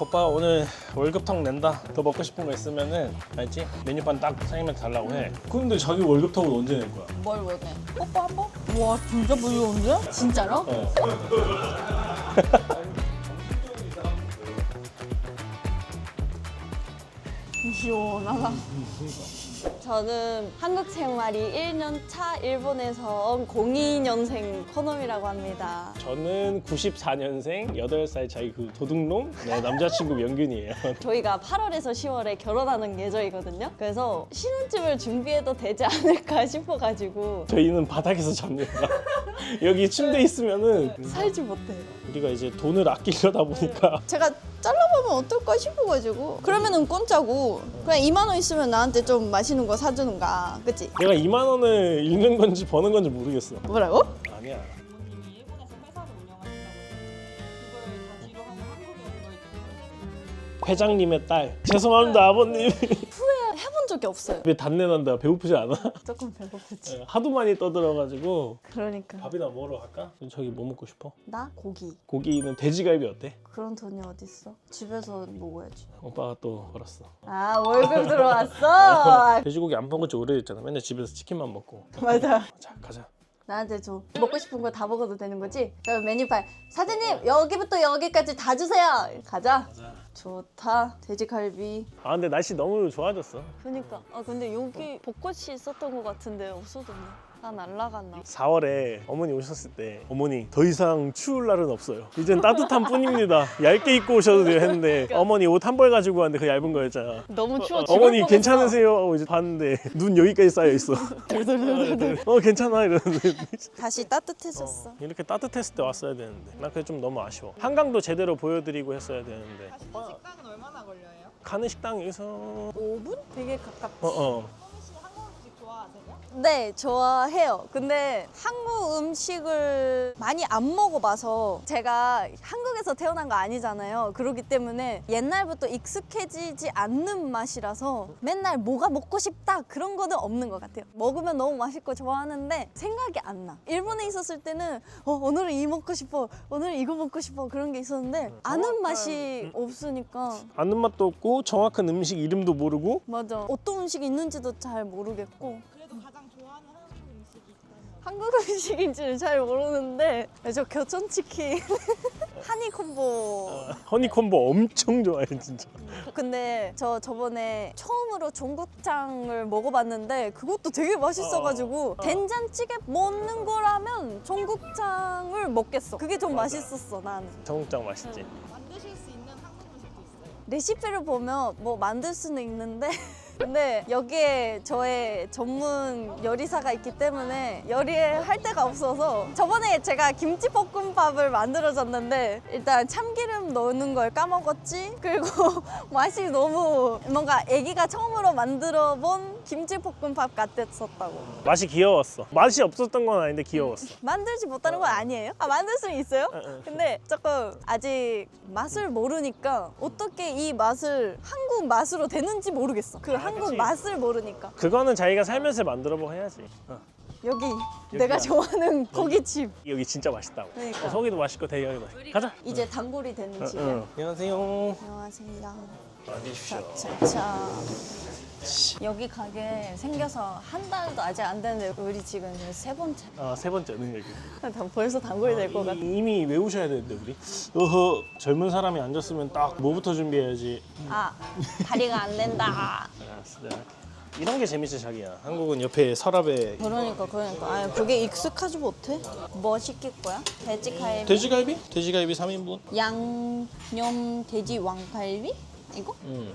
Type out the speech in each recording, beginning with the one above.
오빠 오늘 월급통 낸다. 더 먹고 싶은 거 있으면은 알지? 메뉴판 딱 사장님한테 달라고 해. 근데 자기 월급통은 언제 낼 거야? 뭘 원해? 뽀뽀 한 번? 와 진짜 무서운데? 진짜로? 어. 시원하다. 저는 한국 생활이 1년 차 일본에서 온 02년생 코놈이라고 합니다. 저는 94년생 8살 차이 그 도둑놈 네, 남자친구 명균이에요. 저희가 8월에서 10월에 결혼하는 예정이거든요. 그래서 신혼집을 준비해도 되지 않을까 싶어가지고 저희는 바닥에서 잡니다. 여기 침대 있으면은 살지 못해요. 우리가 이제 돈을 아끼려다 보니까 제가 잘라보면 어떨까 싶어가지고 그러면은 공짜고 그냥 2만 원 있으면 나한테 좀 맛있는 거 사주는가 그치? 내가 2만 원을 잃는 건지 버는 건지 모르겠어. 뭐라고? 아니야. 부모님이 일본에서 회사를 운영하신다고 했는데 그걸 다 뒤로 하고 한국에 온 거에 좀 회장님의 딸. 죄송합니다 아버님. 해본 적이 없어요 왜 단내 난다. 배고프지 않아? 조금 배고프지 하도 많이 떠들어가지고 그러니까 밥이나 먹으러 갈까? 저기 뭐 먹고 싶어? 나 고기 고기는 돼지갈비 어때? 그런 돈이 어딨어? 집에서 먹어야지 오빠가 또 벌었어. 아 월급 들어왔어 돼지고기 안 먹은 지 오래됐잖아. 맨날 집에서 치킨만 먹고. 맞아 자 가자. 나한테 줘 먹고 싶은 거 다 먹어도 되는 거지? 그럼 메뉴판 사장님 여기부터 여기까지 다 주세요. 가자. 좋다. 돼지갈비. 아 근데 날씨 너무 좋아졌어. 그니까. 아 근데 여기 벚꽃이 있었던 것 같은데 없어졌네 다 날라갔나 4월에 어머니 오셨을 때 어머니 더 이상 추울 날은 없어요. 이젠 따뜻한 뿐입니다. 얇게 입고 오셔도 돼요 했는데 어머니 옷 한 벌 가지고 왔는데 그 얇은 거였잖아. 너무 추워 어, 죽을 어머니 뻔했어. 괜찮으세요? 하고 이제 봤는데 눈 여기까지 쌓여 있어. 어 괜찮아 이러는데 다시 따뜻해졌어 이렇게 따뜻했을 때 왔어야 되는데 나 그게 좀 너무 아쉬워. 한강도 제대로 보여드리고 했어야 되는데 가시는 식당은 얼마나 걸려요? 가는 식당에서 5분? 되게 가깝지 어 어. 네 좋아해요. 근데 한국 음식을 많이 안 먹어봐서 제가 한국에서 태어난 거 아니잖아요. 그렇기 때문에 옛날부터 익숙해지지 않는 맛이라서 맨날 뭐가 먹고 싶다 그런 거는 없는 것 같아요. 먹으면 너무 맛있고 좋아하는데 생각이 안 나. 일본에 있었을 때는 어, 오늘은 이 먹고 싶어 오늘은 이거 먹고 싶어 그런 게 있었는데 아는 맛이 없으니까 아는 맛도 없고 정확한 음식 이름도 모르고 맞아. 어떤 음식이 있는지도 잘 모르겠고 한국 음식인지는 잘 모르는데 저 교촌치킨 하니 콤보 허니콤보 엄청 좋아해 진짜. 근데 저 저번에 처음으로 전국장을 먹어봤는데 그것도 되게 맛있어가지고 된장찌개 먹는 거라면 전국장을 먹겠어 그게 좀 맛있었어 나는 정국장 맛있지. 만드실 수 있는 한국 음식도 있어요? 레시피를 보면 뭐 만들 수는 있는데 근데 여기에 저의 전문 요리사가 있기 때문에 요리할 데가 없어서 저번에 제가 김치볶음밥을 만들어줬는데 일단 참기름 넣는 걸 까먹었지 그리고 맛이 너무 뭔가 아기가 처음으로 만들어 본 김치볶음밥 같았었다고 맛이 귀여웠어. 맛이 없었던 건 아닌데 귀여웠어. 만들지 못하는 건 아니에요? 아 만들 수는 있어요? 근데 조금 아직 맛을 모르니까 어떻게 이 맛을 한국 맛으로 되는지 모르겠어. 그 한국 그치. 맛을 모르니까. 그거는 자기가 살면서 만들어보고 해야지. 어. 여기 내가 좋아하는 고깃집. 여기 진짜 맛있다고. 그러니까. 어, 소고기도 맛있고 대게도 맛있고. 가자. 이제 단골이 되는 어, 집이야. 어. 안녕하세요. 안녕하세요. 와주십시오. 차차. 여기 가게 생겨서 한 달도 아직 안 됐는데 우리 지금 이제 세 번째. 아, 세 번째는 여기. 다 벌써 단골이 될 것 같아. 이- 이미 외우셔야 되는데 우리. 어허, 젊은 사람이 앉았으면 딱 뭐부터 준비해야지. 아 다리가 안 된다. 알았어. 자, 이런 게 재밌지 자기야. 한국은 옆에 서랍에 그러니까 그러니까 아 그게 익숙하지 못해. 뭐 시킬 거야? 돼지갈비. 돼지갈비? 돼지갈비 3인분. 양념 돼지 왕갈비? 이거? 음.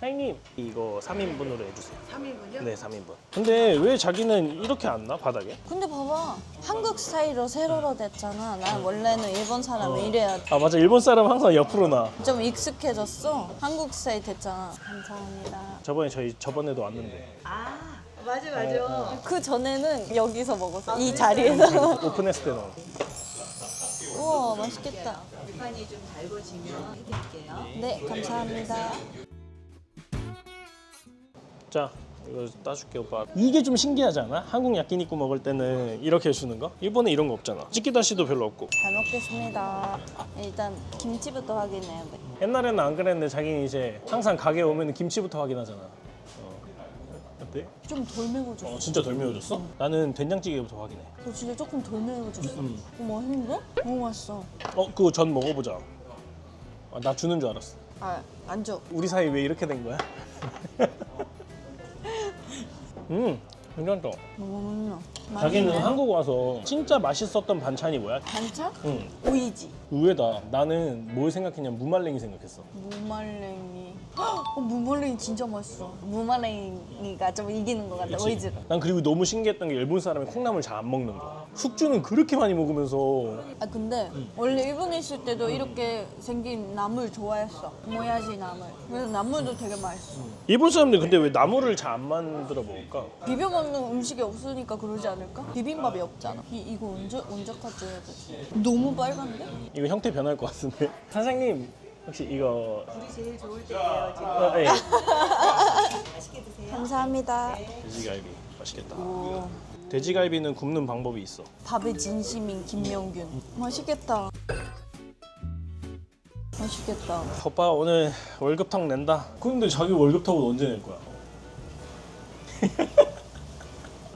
사장님 이거 3인분으로 해주세요. 3인분요? 네, 3인분. 근데 왜 자기는 이렇게 안 나? 바닥에? 근데 봐봐. 한국 스타일로 세로로 됐잖아. 난 원래는 일본 사람은 어. 이래야 아 맞아. 일본 사람 항상 옆으로 나. 좀 익숙해졌어. 한국 스타일 됐잖아. 감사합니다. 저번에 저희 저번에도 왔는데. 맞아 맞아. 그 전에는 여기서 먹었어. 이 자리에서. 오픈했을 때는 우와 맛있겠다. 간이 좀 달궈지면 해드릴게요. 네 감사합니다 자 이거 따줄게 오빠. 이게 좀 신기하지 않아? 한국 야끼니쿠 먹을 때는 이렇게 해주는 거? 일본에 이런 거 없잖아. 찌끼다시도 별로 없고. 잘 먹겠습니다. 일단 김치부터 확인해야 돼. 옛날에는 안 그랬는데 자기는 이제 항상 가게 오면 김치부터 확인하잖아. 어. 어때? 좀 덜 매워졌어. 어, 진짜 덜 매워졌어? 나는 된장찌개부터 확인해. 너 진짜 조금 덜 매워졌어. 음. 어, 맛있는데? 너무 맛있어. 어, 그거 전 먹어보자. 아, 나 주는 줄 알았어. 아, 안 줘. 우리 사이 왜 이렇게 된 거야? 음, 괜찮다. 너무 맛있나? 자기는 한국 와서 진짜 맛있었던 반찬이 뭐야? 반찬? 응. 오이지. 의외다. 나는 뭘 생각했냐면 무말랭이 생각했어. 무말랭이. 헉, 어, 무말랭이 진짜 맛있어. 무말랭이가 좀 이기는 것 같아. 그치? 오이지를. 난 그리고 너무 신기했던 게 일본 사람이 콩나물 잘 안 먹는 거. 숙주는 그렇게 많이 먹으면서 아 근데 원래 일본에 있을 때도 이렇게 생긴 나물 좋아했어. 모야지 나물. 그래서 나물도 되게 맛있어. 일본 사람들 근데 왜 나물을 잘 안 만들어 먹을까? 비벼 먹는 음식이 없으니까 그러지 않을까? 비빔밥이 없잖아. 이, 이거 언제 언제까지 해야 되지? 너무 빨간데? 이거 형태 변할 것 같은데. 사장님 혹시 이거 우리 제일 좋을 때예요 지금 어, 예. 맛있게 드세요. 감사합니다. 돼지갈비 맛있겠다. 오, 돼지갈비는 굽는 방법이 있어. 밥의 진심인 김명균. 맛있겠다. 맛있겠다. 오빠 오늘 월급턱 낸다. 근데 자기 월급턱은 언제 낼 거야?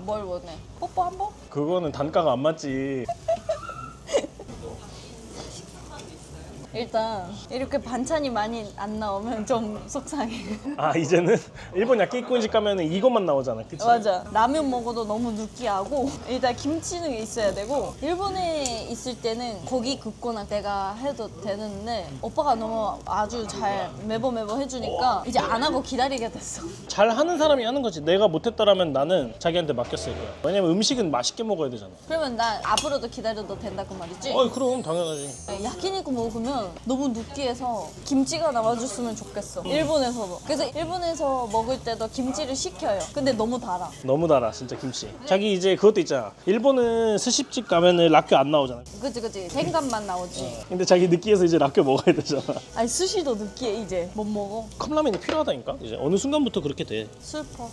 뭘 원해? 뽀뽀 한 번? 그거는 단가가 안 맞지. 일단 이렇게 반찬이 많이 안 나오면 좀 속상해. 아 이제는 일본 야끼니쿠집 가면 은 이것만 나오잖아. 그치? 맞아. 라면 먹어도 너무 느끼하고 일단 김치는 있어야 되고 일본에 있을 때는 고기 굽거나 내가 해도 되는데 오빠가 너무 아주 잘 매번 매번 해주니까 이제 안 하고 기다리게 됐어. 잘 하는 사람이 하는 거지. 내가 못했더라면 나는 자기한테 맡겼을 거야. 왜냐면 음식은 맛있게 먹어야 되잖아. 그러면 난 앞으로도 기다려도 된다 그 말이지? 어이 그럼 당연하지. 야끼니쿠 먹으면 너무 느끼해서 김치가 나와줬으면 좋겠어. 일본에서도. 그래서 일본에서 먹을 때도 김치를 시켜요. 근데 너무 달아. 너무 달아 진짜 김치. 자기 이제 그것도 있잖아. 일본은 스시집 가면은 라떼 안 나오잖아. 그치 그치 생감만 나오지. 근데 자기 느끼해서 이제 라떼 먹어야 되잖아. 아니 스시도 느끼해 이제 못 먹어. 컵라면이 필요하다니까. 이제 어느 순간부터 그렇게 돼. 슬퍼.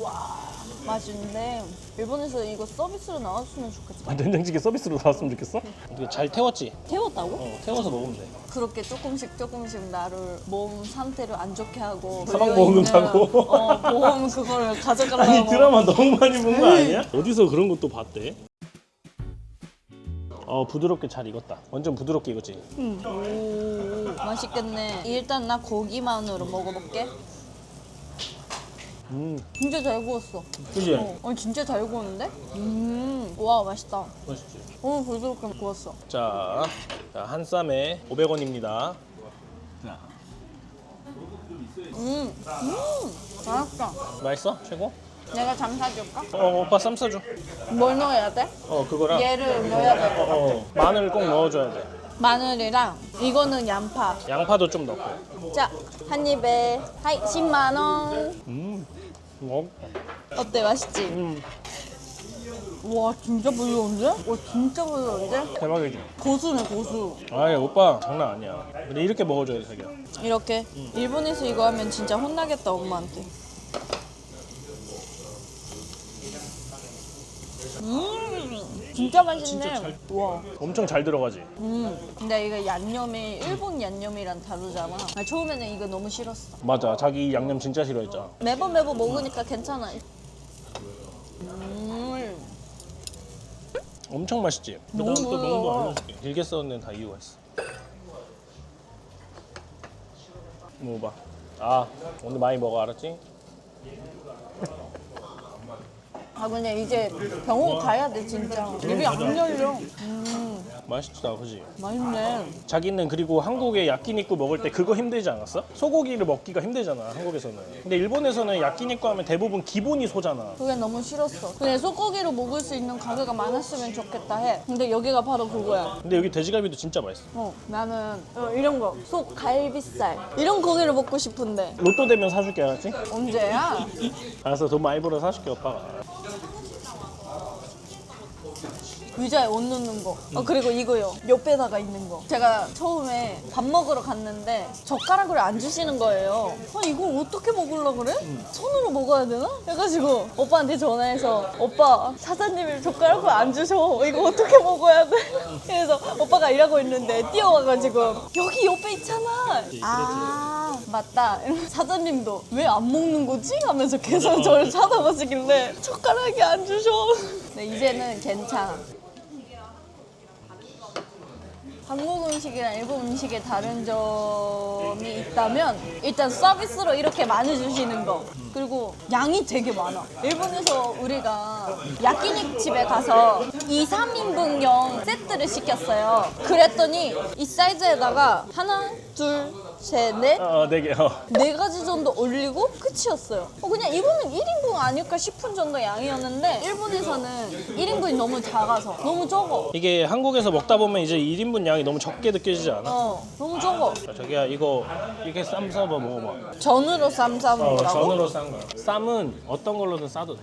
와 맛있는데 일본에서 이거 서비스로 나왔으면 좋겠다. 아, 된장찌개 서비스로 나왔으면 좋겠어? 어떻게 잘 태웠지? 태웠다고? 어, 태워서 먹으면 돼. 그렇게 조금씩 조금씩 나를 몸 상태를 안 좋게 하고 사망보험금 걸려있는, 타고. 어 보험 그거를 가져가려고 아니 드라마 너무 많이 본 거 아니야? 어디서 그런 것도 봤대? 어 부드럽게 잘 익었다. 완전 부드럽게 익었지. 오 맛있겠네. 일단 나 고기만으로 먹어볼게. 음, 진짜 잘 구웠어. 그지? 어, 아니, 진짜 잘 구웠는데? 음, 와 맛있다. 맛있지. 너무 부드럽게 구웠어. 자, 자, 한 쌈에 500원입니다. 음, 음, 맛있다. 맛있어? 최고? 내가 잠 사줄까? 어, 오빠 쌈 싸줘. 뭘 넣어야 돼? 어, 그거랑 얘를 넣어야 돼. 어, 마늘 꼭 넣어줘야 돼. 마늘이랑 이거는 양파. 양파도 좀 넣고. 자, 한 입에 하이 10만 원. 음, 어, 어때? 맛있지? 음, 와, 진짜 부드러운데? 와, 진짜 부드러운데? 대박이지. 고수네, 고수. 아이 오빠 장난 아니야. 근데 이렇게 먹어줘야 돼, 자기야. 이렇게. 일본에서 이거 하면 진짜 혼나겠다, 엄마한테. 음, 진짜 맛있네. 진짜 잘- 와. 엄청 잘 들어가지. 음, 근데 이거 양념이 일본 양념이랑 다르잖아. 아, 처음에는 이거 너무 싫었어. 맞아, 자기 양념 진짜 싫어했잖아. 매번 매번 먹으니까 괜찮아. 음, 엄청 맛있지. 너무 그다음 또거 부드러워. 알려줄게. 길게 데는 다 이유가 있어. 먹어봐. 아 오늘 많이 먹어 알았지? 아 근데 이제 병원 가야 돼 진짜. 입이 안 열려. 음, 맛있다, 그지? 맛있네. 자기는 그리고 한국에 야끼니쿠 먹을 때 그거 힘들지 않았어? 소고기를 먹기가 힘들잖아 한국에서는. 근데 일본에서는 야끼니쿠 하면 대부분 기본이 소잖아. 그게 너무 싫었어. 근데 소고기로 먹을 수 있는 가게가 많았으면 좋겠다 해. 근데 여기가 바로 그거야. 근데 여기 돼지갈비도 진짜 맛있어. 어, 나는 어, 이런 거. 속 갈비살. 이런 고기를 먹고 싶은데. 로또 되면 사줄게 알았지? 언제야? 알았어 돈 많이 벌어 사줄게 오빠가. 의자에 옷 넣는 거. 어, 그리고 이거요. 옆에다가 있는 거. 제가 처음에 밥 먹으러 갔는데 젓가락을 안 주시는 거예요. 아, 이걸 어떻게 먹으려 그래? 손으로 먹어야 되나? 해가지고 오빠한테 전화해서 오빠 사장님이 젓가락을 안 주셔. 이거 어떻게 먹어야 돼? 그래서 오빠가 일하고 있는데 뛰어와가지고 여기 옆에 있잖아. 아 맞다. 사장님도 왜 안 먹는 거지? 하면서 계속 저를 쳐다보시길래 젓가락이 안 주셔. 네, 이제는 괜찮아. 한국 음식이랑 일본 음식의 다른 점이 있다면 일단 서비스로 이렇게 많이 주시는 거. 그리고 양이 되게 많아. 일본에서 우리가 야끼니쿠 집에 가서 2, 3인분용 세트를 시켰어요. 그랬더니 이 사이즈에다가 하나, 둘, 셋, 넷 어, 네 개. 어. 네 가지 정도 올리고 끝이었어요. 어, 그냥 이거는 1인분 아닐까 싶은 정도 양이었는데 일본에서는 1인분이 너무 작아서 너무 적어. 이게 한국에서 먹다 보면 이제 1인분 양이 너무 적게 느껴지지 않아? 어, 너무 적어. 자, 저기야 이거 이렇게 쌈 싸봐 먹어봐. 전으로 쌈 싸는 어? 전으로 싼 거야. 쌈은 어떤 걸로든 싸도 돼.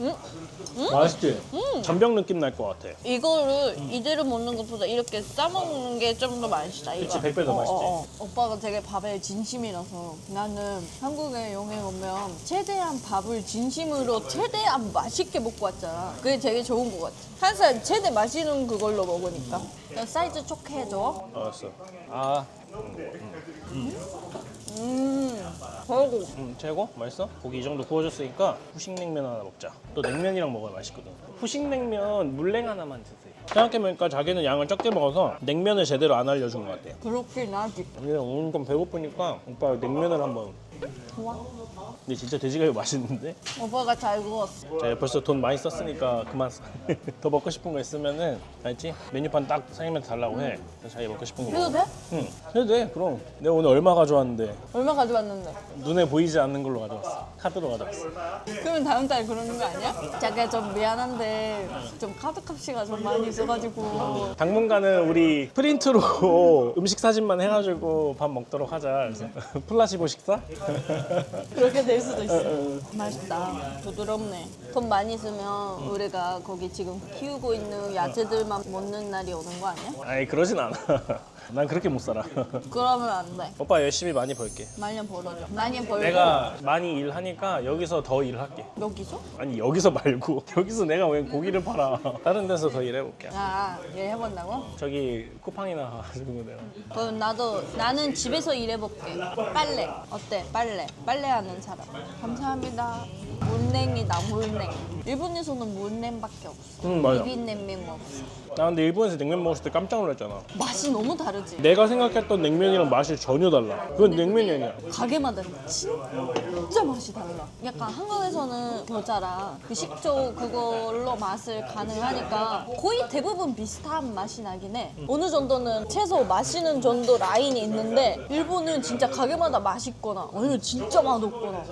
음? 맛있지? 전병 느낌 날 것 같아. 이거를 이대로 먹는 것보다 이렇게 싸 먹는 게 좀 더 맛있다. 이거. 그치, 백배더 맛있지. 오빠가 되게 밥에 진심이라서 나는 한국에 여행 오면 최대한 밥을 진심으로 최대한 맛있게 먹고 왔잖아. 그게 되게 좋은 것 같아. 항상 최대 맛있는 그걸로 먹으니까. 나 사이즈 촉 해 줘. 알았어. 아, 음, 그리고 음, 최고? 맛있어? 고기 이 정도 구워줬으니까 후식냉면 하나 먹자. 또 냉면이랑 먹어야 맛있거든. 후식냉면 물냉 하나만 드세요. 생각해보니까 자기는 양을 적게 먹어서 냉면을 제대로 안 알려준 것 같아. 그렇긴 하지. 근데 오늘 좀 배고프니까 오빠 냉면을 한번. 근데 진짜 돼지갈비 맛있는데? 오빠가 잘 구웠어. 자, 벌써 돈 많이 썼으니까 그만 써. 더 먹고 싶은 거 있으면은 알지? 메뉴판 딱 사장님한테 달라고 해. 그래서 자기 먹고 싶은 거 해도 먹어. 돼? 응. 해도 돼. 그럼. 내가 오늘 얼마 가져왔는데 얼마 가져왔는데? 눈에 보이지 않는 걸로 가져왔어. 카드로 가져왔어. 그러면 다음 달에 그러는 거 아니야? 자기가 좀 미안한데 좀 카드 값이가 좀 많이 있어가지고 당분간은 우리 프린트로 음식 사진만 해가지고 밥 먹도록 하자. 그래서 플라시보 식사? 그렇게 될 수도 있어. 맛있다. 부드럽네. 돈 많이 쓰면 우리가 거기 지금 키우고 있는 야채들만 먹는 날이 오는 거 아니야? 아니 그러진 않아. 난 그렇게 못 살아. 그러면 안 돼. 오빠 열심히 많이 벌게. 많이 벌어줘. 많이 벌고 내가 많이 일하니까 여기서 더 일할게. 여기서? 아니 여기서 말고 여기서 내가 왜 고기를 팔아? 다른 데서 더 일해볼게. 아, 일 해본다고? 저기 쿠팡이나 가지고 내가. 그럼 나도 나는 집에서 일해볼게. 빨래 어때? 빨래 빨래하는 사람. 감사합니다. 물냉이다 물냉. 일본에서는 물냉밖에 없어. 응 맞아. 비빔냉면 없어. 나 근데 일본에서 냉면 먹었을 때 깜짝 놀랐잖아. 맛이 너무 다르지. 내가 생각했던 냉면이랑 맛이 전혀 달라. 그건 냉면이 아니야. 가게마다 진짜 맛이 달라. 약간 한국에서는 겨자랑 그 식초 그걸로 맛을 가능하니까 거의 대부분 비슷한 맛이 나긴 해. 어느 정도는 채소 마시는 정도 라인이 있는데 일본은 진짜 가게마다 맛있거나 아니면 진짜 맛없거나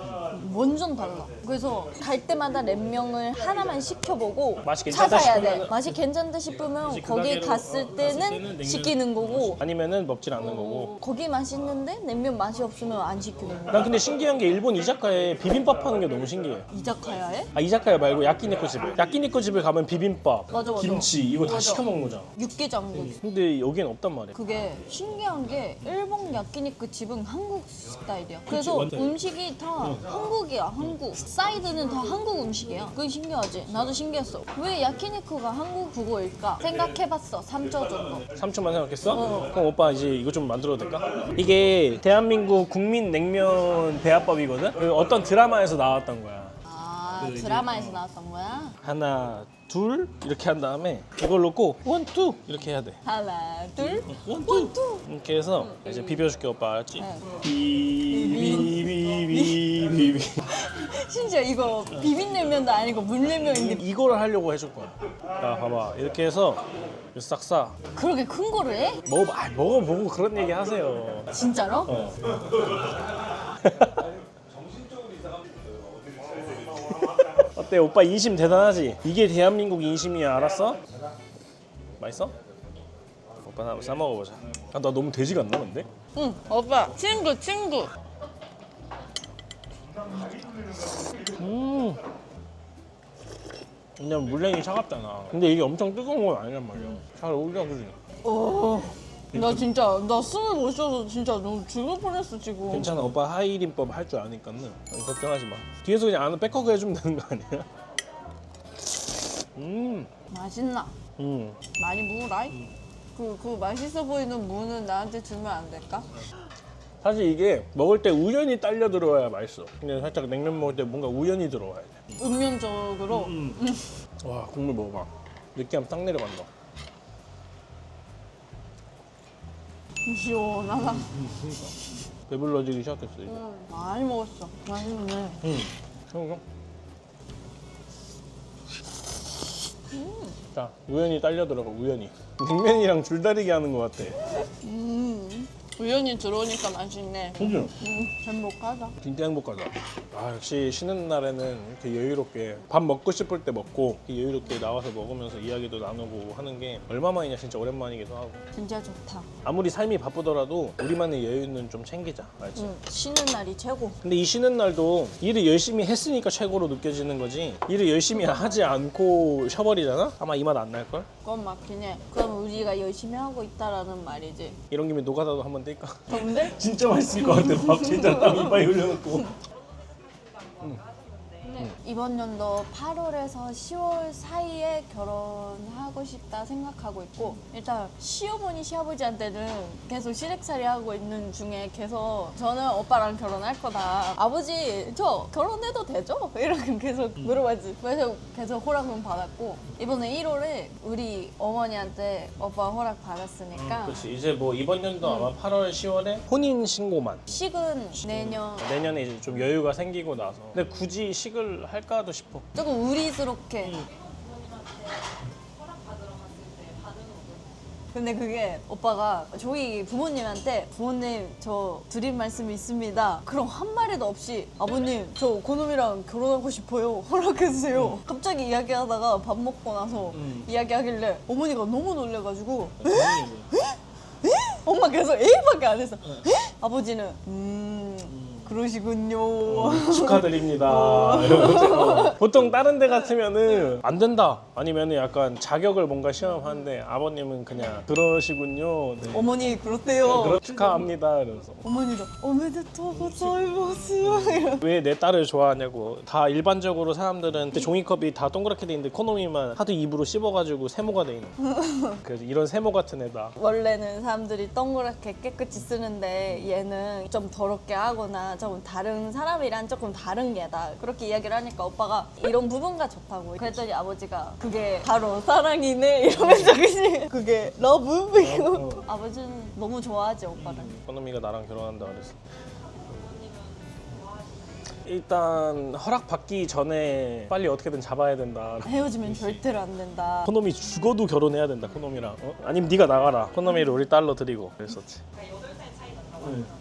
완전 달라. 그래서 갈 때마다 냉면을 하나만 시켜보고 맛이 괜찮다 찾아야 돼. 싶으면 맛이 괜찮다 싶으면 그 거기 가게로 갔을 갔을 때는 때는 냉면 시키는 거고 아니면은 먹질 않는 거고. 거기 맛있는데 냉면 맛이 없으면 안 시키는 거. 난 근데 신기한 게 일본 이자카에 비빔밥 하는 게 너무 신기해. 이자카야에 아 이자카야 말고 야끼니쿠 집에. 야끼니쿠 집에 가면 비빔밥, 맞아, 맞아. 김치 이거 다 맞아. 시켜 먹는 거잖아. 육개장도 있어. 근데 여기엔 없단 말이야. 그게 신기한 게 일본 야끼니쿠 집은 한국 스타일이야. 그래서 완전. 음식이 다 한국이야, 한국. 사이드는 다 한국 음식이야. 그게 신기하지? 나도 신기했어. 왜 야끼니쿠가 한국 국어일까? 생각해봤어. 3초 정도. 3초만 생각했어? 어. 그럼 오빠 이제 이거 좀 만들어도 될까? 이게 대한민국 국민 냉면 배합법이거든? 그 어떤 드라마에서 나왔던 거야. 아, 그 이제- 드라마에서 나왔던 거야? 하나, 둘 이렇게 한 다음에 이걸 놓고 원, 투 이렇게 해야 돼. 하나, 둘, 원, 투 이렇게 해서 이제 비벼줄게 오빠 알았지? 네. 비비비비비비 심지어 이거 비빔냉면도 아니고 물냉면인데 이거를 하려고 해줄 거야. 자 봐봐 이렇게 해서 싹 싸. 그렇게 큰 거를 해? 먹어봐, 아, 먹어보고 그런 얘기 하세요. 진짜로? 어. 어때 오빠 인심 대단하지? 이게 대한민국 인심이야 알았어? 맛있어? 오빠 나 한번 싸 먹어보자 아, 나 너무 돼지 같나 근데? 응, 오빠. 친구, 친구. 음 왜냐면 물냉이 차갑잖아. 근데 이게 엄청 뜨거운 건 아니란 말이야. 잘 어울려 그지? 어. 나 진짜 나 숨을 못 쉬어서 진짜 너무 죽을 뻔했어 지금. 괜찮아 오빠 하이린법 할 줄 아니까는 걱정하지 마. 뒤에서 그냥 안에 백허그 해주면 되는 거 아니야? 음, 맛있나? 음. 많이 무라이? 그, 그 맛있어 보이는 무는 나한테 주면 안 될까? 사실 이게 먹을 때 우연히 딸려 들어와야 맛있어. 근데 살짝 냉면 먹을 때 뭔가 우연히 들어와야 돼. 음면적으로 와 국물 먹어봐. 느끼함 딱 내려간다. 시원하다. 배불러지기 시작했어 이제. 음, 많이 먹었어. 맛있네. 음. 그럼 자 우연히 딸려 들어가 우연히. 냉면이랑 줄다리기 하는 것 같아. 음, 우연히 들어오니까 맛있네. 그죠? 음, 행복하다. 진짜 행복하다. 아 역시 쉬는 날에는 이렇게 여유롭게 밥 먹고 싶을 때 먹고 이렇게 여유롭게 나와서 먹으면서 이야기도 나누고 하는 게 얼마만이냐 진짜 오랜만이기도 하고 진짜 좋다. 아무리 삶이 바쁘더라도 우리만의 여유는 좀 챙기자 알지? 음, 쉬는 날이 최고. 근데 이 쉬는 날도 일을 열심히 했으니까 최고로 느껴지는 거지 일을 열심히 하지 않고 쉬어버리잖아? 아마 이 맛 안 날걸? 그건 맞긴 해. 그럼 우리가 열심히 하고 있다라는 말이지. 이런 김에 노가다도 한번 뗄까? 더운데? 진짜 맛있을 것 같아 밥 진짜 딱 이빨에 흘려놓고 네. 이번 연도 8월에서 10월 사이에 결혼하고 싶다 생각하고 있고 일단 시어머니 시아버지한테는 계속 시댁살이 하고 있는 중에 계속 저는 오빠랑 결혼할 거다. 아버지 저 결혼해도 되죠? 이렇게 계속 물어봤지. 그래서 계속 허락은 받았고 이번에 1월에 우리 어머니한테 오빠 허락 받았으니까. 그렇지. 이제 뭐 이번 연도 아마 8월 10월에 혼인 신고만. 식은. 내년. 내년에 이제 좀 여유가 생기고 나서. 근데 굳이 식을 할까도 싶어 조금 우리스럽게. 근데 그게 오빠가 저희 부모님한테 부모님 저 드릴 말씀이 있습니다. 그럼 한 마리도 없이 아버님 저 고놈이랑 결혼하고 싶어요. 허락해주세요. 갑자기 이야기하다가 밥 먹고 나서 음. 이야기하길래 어머니가 너무 놀래가지고 엄마 계속 에이밖에 안 했어. 에? 아버지는 음 그러시군요. 축하드립니다. 이러면서 보통 다른 데 같으면은 안 된다. 아니면은 약간 자격을 뭔가 시험하는데 아버님은 그냥 그러시군요. 네. 어머니 그렇대요. 그렇- 축하합니다. 이러면서. 어머니도 오메데토 고자이마스 왜 내 딸을 좋아하냐고. 다 일반적으로 사람들은 종이컵이 다 동그랗게 돼 있는데 코노미만 하도 입으로 씹어가지고 세모가 돼 있는 거야. 그래서 이런 세모 같은 애다. 원래는 사람들이 동그랗게 깨끗이 쓰는데 얘는 좀 더럽게 하거나 좀 다른 사람이랑 조금 다른 게다. 그렇게 이야기를 하니까 오빠가 이런 부분가 좋다고 그랬더니 아버지가 그게 바로 사랑이네 이러면서 그냥 그게 러브 이거 아버지는 너무 좋아하지 오빠를. 코노미가 나랑 결혼한다 그랬어. 일단 허락 받기 전에 빨리 어떻게든 잡아야 된다. 헤어지면 절대로 안 된다. 코노미 죽어도 결혼해야 된다 코노미랑. 어? 아니면 네가 나가라. 코노미를 우리 딸로 드리고 그랬었지. 그러니까 8살 차이 나서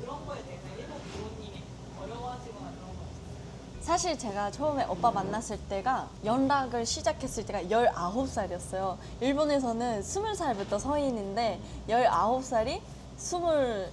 그런 거에 대해서 일본 부모님이 어려워하시거나 그런 거? 사실 제가 처음에 오빠 만났을 때가 연락을 시작했을 때가 19살이었어요. 일본에서는 20살부터 성인인데 19살이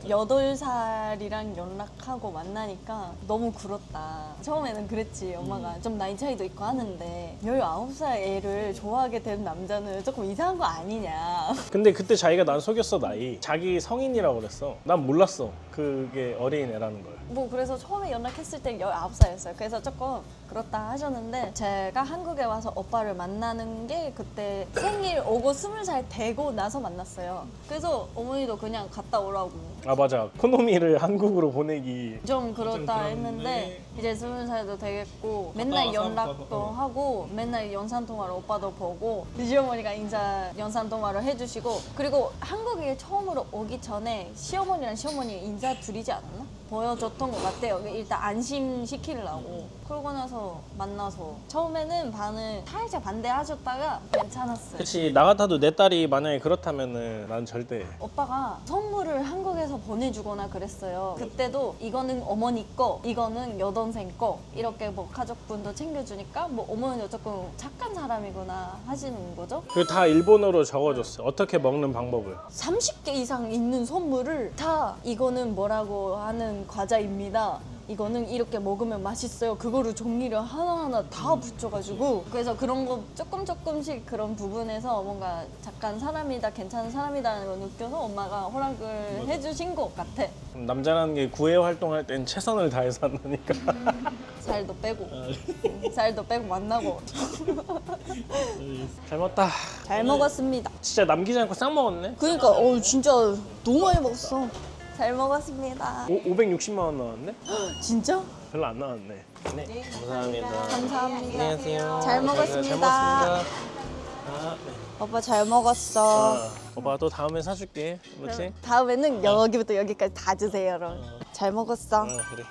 28살이랑 연락하고 만나니까 너무 그렇다. 처음에는 그랬지, 엄마가. 좀 나이 차이도 있고 하는데 19살 애를 좋아하게 된 남자는 조금 이상한 거 아니냐. 근데 그때 자기가 난 속였어 나이 자기 성인이라고 그랬어 난 몰랐어 그게 어린 애라는 걸 뭐 그래서 처음에 연락했을 때 19살이었어요. 그래서 조금 그렇다 하셨는데 제가 한국에 와서 오빠를 만나는 게 그때 생일 오고 20살 되고 나서 만났어요. 그래서 어머니도 그냥 갔다 오라고. 아 맞아 코노미를 한국으로 보내기 좀 그렇다 했는데 이제 20살도 되겠고 맨날 연락도 하고. 하고 맨날 영상통화로 오빠도 보고 시어머니가 인사 영상통화를 해주시고 그리고 한국에 처음으로 오기 전에 시어머니랑 시어머니 인사 드리지 않았나? 보여줬던 것 같아요. 일단 안심시키려고. 그러고 나서 만나서 처음에는 반을 살짝 반대하셨다가 괜찮았어요. 그치 나 같아도 내 딸이 만약에 그렇다면은 난 절대 오빠가 선물을 한국에서 보내주거나 그랬어요. 그때도 이거는 어머니 거, 이거는 여동생 거 이렇게 뭐 가족분도 챙겨주니까 뭐 어머니도 조금 착한 사람이구나 하시는 거죠. 그 다 일본어로 적어줬어 어떻게 먹는 방법을 30개 이상 있는 선물을 다 이거는 뭐라고 하는 과자입니다. 이거는 이렇게 먹으면 맛있어요. 그거를 종이를 하나하나 다 붙여가지고 그래서 그런 거 조금 조금씩 그런 부분에서 뭔가 잠깐 사람이다 괜찮은 사람이다라는 걸 느껴서 엄마가 허락을 해주신 것 같아. 남자라는 게 구애 활동할 땐 최선을 다해서 한다니까. 살도 빼고 살도 빼고 만나고 잘 먹다. 잘 먹었습니다. 진짜 남기지 않고 싹 먹었네. 그러니까 어 진짜 너무 많이 먹었어. 잘 먹었습니다. 오, 560만 원 나왔네? 진짜? 별로 안 나왔네. 네, 감사합니다. 감사합니다. 안녕하세요. 잘 먹었습니다. 잘 먹었습니다. 아, 네. 오빠 잘 먹었어. 아, 오빠 또 다음에 사줄게. 그렇지? 다음에는 여기부터 여기까지 다 주세요, 여러분. 잘 먹었어. 아, 그래.